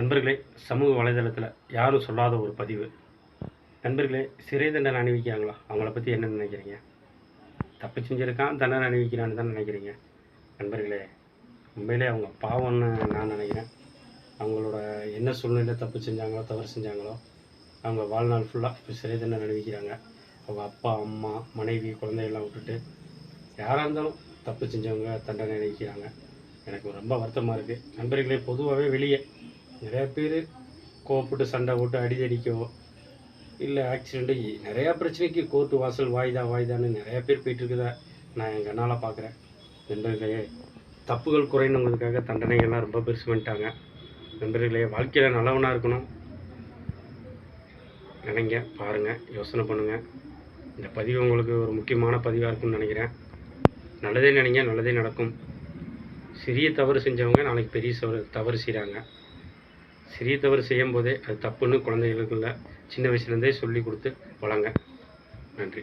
நண்பர்களே சமூக வலைதளத்தில் யாரும் சொல்லாத ஒரு பதிவு. நண்பர்களே சிறை தண்டனை அணிவிக்கிறாங்களா? அவங்கள பற்றி என்ன நினைக்கிறீங்க? தப்பு செஞ்சுருக்கான் தண்டனை அணிவிக்கிறான்னு தான் நினைக்கிறீங்க? நண்பர்களே உண்மையிலே அவங்க பாவம்னு நான் நினைக்கிறேன். அவங்களோட என்ன சூழ்நிலை தப்பு செஞ்சாங்களோ தவறு செஞ்சாங்களோ அவங்க வாழ்நாள் ஃபுல்லாக இப்போ சிறை தண்டனை அணிவிக்கிறாங்க. அவங்க அப்பா அம்மா மனைவி குழந்தையெல்லாம் விட்டுட்டு யாராக இருந்தாலும் தப்பு செஞ்சவங்க தண்டனை அணிவிக்கிறாங்க. எனக்கு ரொம்ப வருத்தமாக இருக்குது நண்பர்களே பொதுவாகவே வெளியே நிறையா பேர் கோப்பிட்டு சண்டை போட்டு அடிதடிக்கோ இல்லை ஆக்சிடெண்ட்டு நிறையா பிரச்சனைக்கு கோர்ட்டு வாசல் வாய்தா வாய்தான்னு நிறையா பேர் போயிட்டு இருக்குதா நான் என் கண்ணால் பார்க்குறேன் நண்பர்களே தப்புகள் குறையணுங்கிறதுக்காக தண்டனைகள்லாம் ரொம்ப பெருசு பண்ணிட்டாங்க. நண்பர்களே வாழ்க்கையில் நல்லவனாக இருக்கணும். நினைங்க பாருங்கள் யோசனை பண்ணுங்கள் இந்த பதிவு உங்களுக்கு ஒரு முக்கியமான பதிவாக இருக்கும்னு நினைக்கிறேன். நல்லதே நினைங்க நல்லதே நடக்கும். சிறிய தவறு செஞ்சவங்க நாளைக்கு பெரிய தவறு செய்கிறாங்க சிறிய தவறு செய்யும் போதே அது தப்புன்னு குழந்தைகளுக்குள்ள சின்ன வயசுலேருந்தே சொல்லி கொடுத்து வளங்க. நன்றி.